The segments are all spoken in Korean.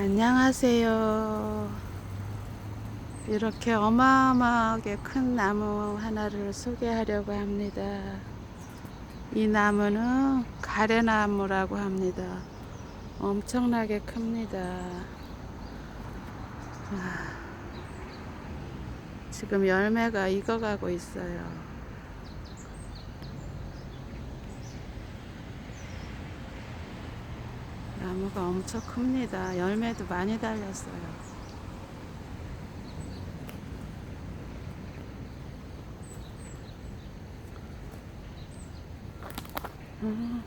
안녕하세요. 이렇게 어마어마하게 큰 나무 하나를 소개하려고 합니다. 이 나무는 가래나무라고 합니다. 엄청나게 큽니다. 와, 지금 열매가 익어가고 있어요. 나무가 엄청 큽니다. 열매도 많이 달렸어요. 아,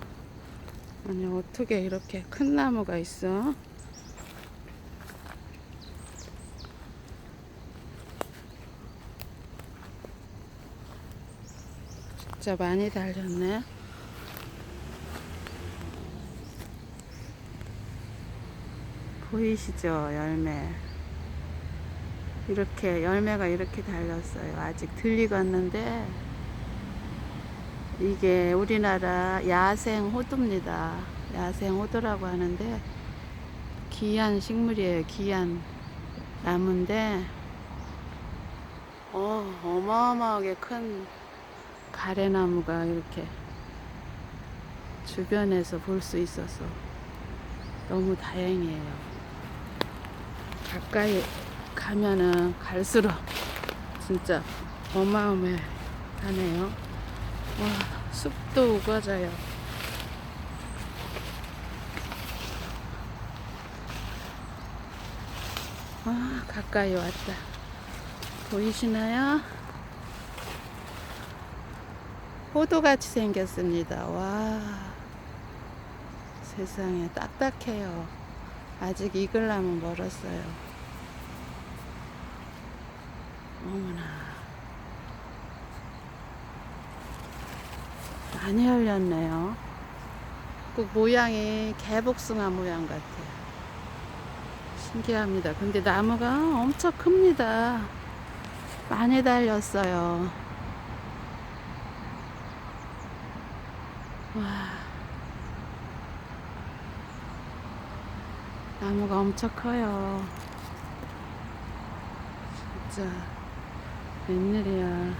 아니 어떻게 이렇게 큰 나무가 있어? 진짜 많이 달렸네. 보이시죠? 열매. 이렇게 열매가 이렇게 달렸어요. 아직 들리겠는데 이게 우리나라 야생 호두입니다. 야생 호두라고 하는데 귀한 식물이에요. 귀한 나무인데 어, 어마어마하게 큰 가래나무가 이렇게 주변에서 볼 수 있어서 너무 다행이에요. 가까이 가면은 갈수록 진짜 어마어마하네요. 와, 숲도 우거져요. 아, 가까이 왔다. 보이시나요? 호두같이 생겼습니다. 와, 세상에 딱딱해요. 아직 익으려면 멀었어요. 어머나. 많이 열렸네요. 꼭 모양이 개복숭아 모양 같아요. 신기합니다. 근데 나무가 엄청 큽니다. 많이 달렸어요. 와. 나무가 엄청 커요. 진짜. 웬일이야.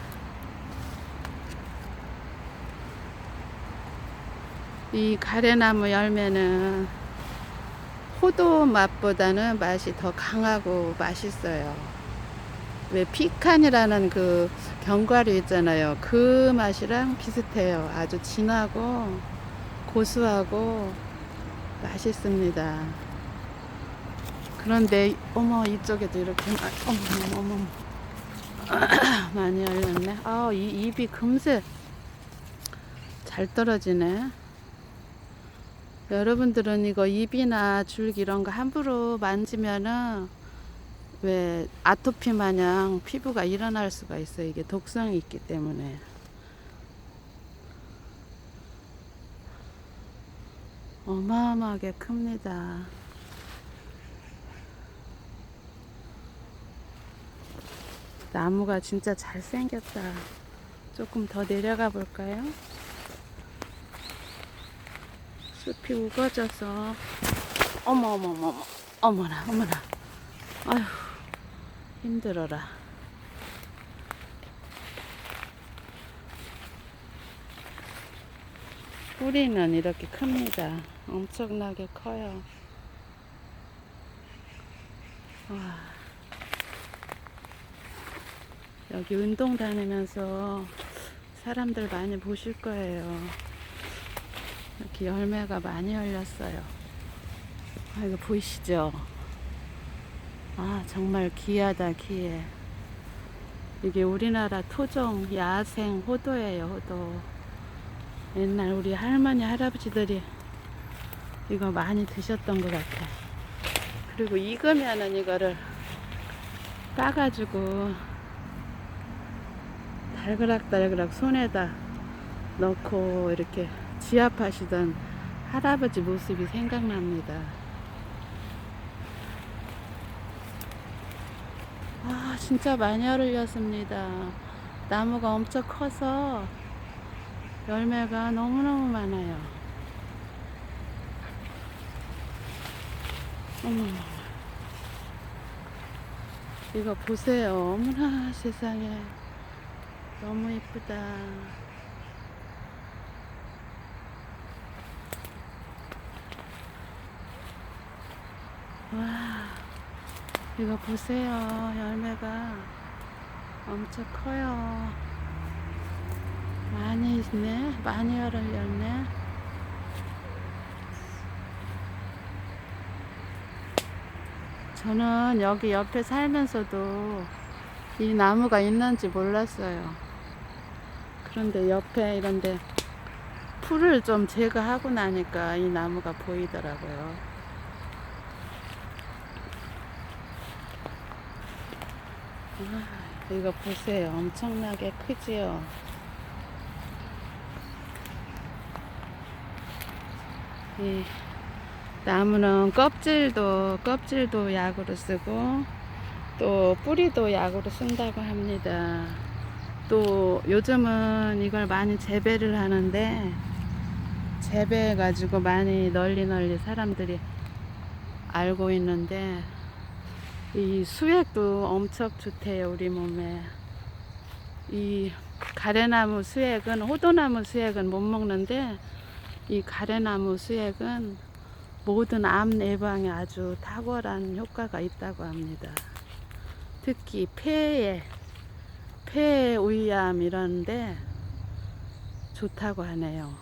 이 가래나무 열매는 포도 맛보다는 맛이 더 강하고 맛있어요. 왜 피칸이라는 그 견과류 있잖아요. 그 맛이랑 비슷해요. 아주 진하고 고소하고 맛있습니다. 그런데 어머 이쪽에도 이렇게 마- 어머 어머 어머 많이 열렸네. 아, 이 입이 금세 잘 떨어지네. 여러분들은 이거 잎이나 줄기 이런 거 함부로 만지면은 왜 아토피 마냥 피부가 일어날 수가 있어요. 이게 독성이 있기 때문에. 어마어마하게 큽니다. 나무가 진짜 잘생겼다. 조금 더 내려가 볼까요? 숲이 우거져서. 어머 어머 어머 어머. 어머나 어머나. 아휴 힘들어라. 뿌리는 이렇게 큽니다. 엄청나게 커요. 와 여기 운동 다니면서 사람들 많이 보실 거예요 이렇게 열매가 많이 열렸어요. 아, 이거 보이시죠? 아, 정말 귀하다, 귀해. 이게 우리나라 토종 야생 호도예요, 호도. 옛날 우리 할머니, 할아버지들이 이거 많이 드셨던 것 같아. 그리고 익으면은 이거를 따가지고 달그락달그락 손에다 넣고 이렇게 지압하시던 할아버지 모습이 생각납니다. 아, 진짜 많이 열렸습니다. 나무가 엄청 커서 열매가 너무너무 많아요. 어머, 이거 보세요. 어머나 세상에. 너무 예쁘다. 와, 이거 보세요. 열매가 엄청 커요. 많이 있네. 많이 열렸네. 저는 여기 옆에 살면서도 이 나무가 있는지 몰랐어요. 그런데 옆에 이런데 풀을 좀 제거하고 나니까 이 나무가 보이더라고요. 아, 이거 보세요. 엄청나게 크지요. 이 나무는 껍질도 껍질도 약으로 쓰고 또 뿌리도 약으로 쓴다고 합니다. 또 요즘은 이걸 많이 재배를 하는데 재배해 가지고 많이 널리 널리 사람들이 알고 있는데 이 수액도 엄청 좋대요 우리 몸에 이 가래나무 수액은 호도나무 수액은 못 먹는데 이 가래나무 수액은 모든 암 예방에 아주 탁월한 효과가 있다고 합니다. 특히 폐에 폐 우위암 이런데 좋다고 하네요.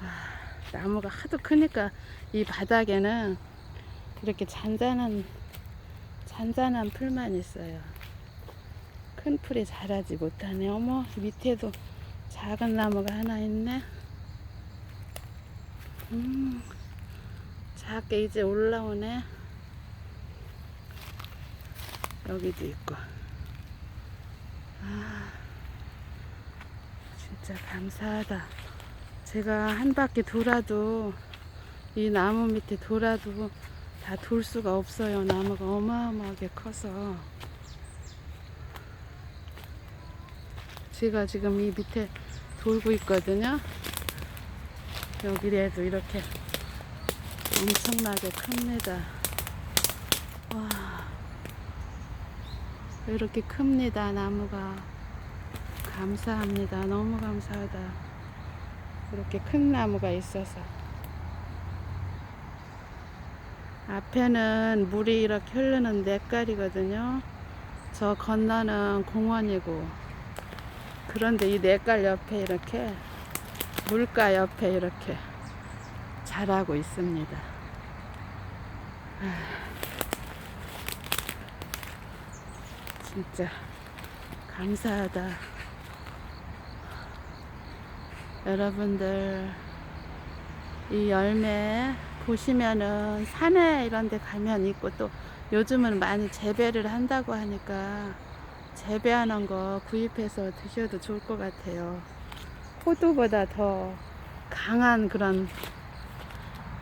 아, 나무가 하도 크니까 이 바닥에는 이렇게 잔잔한 잔잔한 풀만 있어요. 큰 풀이 자라지 못하네. 어머 밑에도 작은 나무가 하나 있네. 음, 작게 이제 올라오네. 여기도 있고. 아, 진짜 감사하다. 제가 한 바퀴 돌아도 이 나무 밑에 돌아도 다 돌 수가 없어요. 나무가 어마어마하게 커서. 제가 지금 이 밑에 돌고 있거든요. 여기에도 이렇게 엄청나게 큽니다. 와, 이렇게 큽니다. 나무가. 감사합니다. 너무 감사하다. 이렇게 큰 나무가 있어서. 앞에는 물이 이렇게 흐르는 냇가리거든요. 저 건너는 공원이고. 그런데 이 냇갈 옆에 이렇게 물가 옆에 이렇게 자라고 있습니다. 아, 진짜 감사하다. 여러분들 이 열매 보시면은 산에 이런 데 가면 있고 또 요즘은 많이 재배를 한다고 하니까 재배하는 거 구입해서 드셔도 좋을 것 같아요. 호두보다 더 강한 그런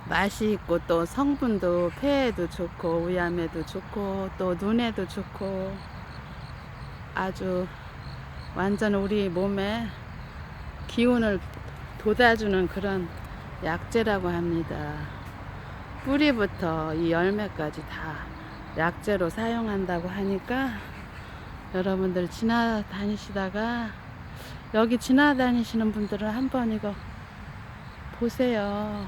맛이 있고 또 성분도 폐에도 좋고 위암에도 좋고 또 눈에도 좋고 아주 완전 우리 몸에 기운을 돋아주는 그런 약재라고 합니다. 뿌리부터 이 열매까지 다 약재로 사용한다고 하니까 여러분들 지나다니시다가 여기 지나다니시는 분들은 한번 이거 보세요.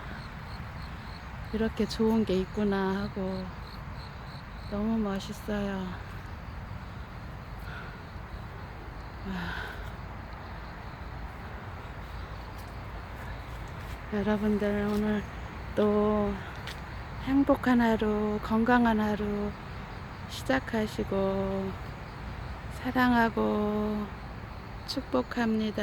이렇게 좋은 게 있구나 하고 너무 멋있어요. 와. 여러분들 오늘 또 행복한 하루, 건강한 하루 시작하시고 사랑하고 축복합니다.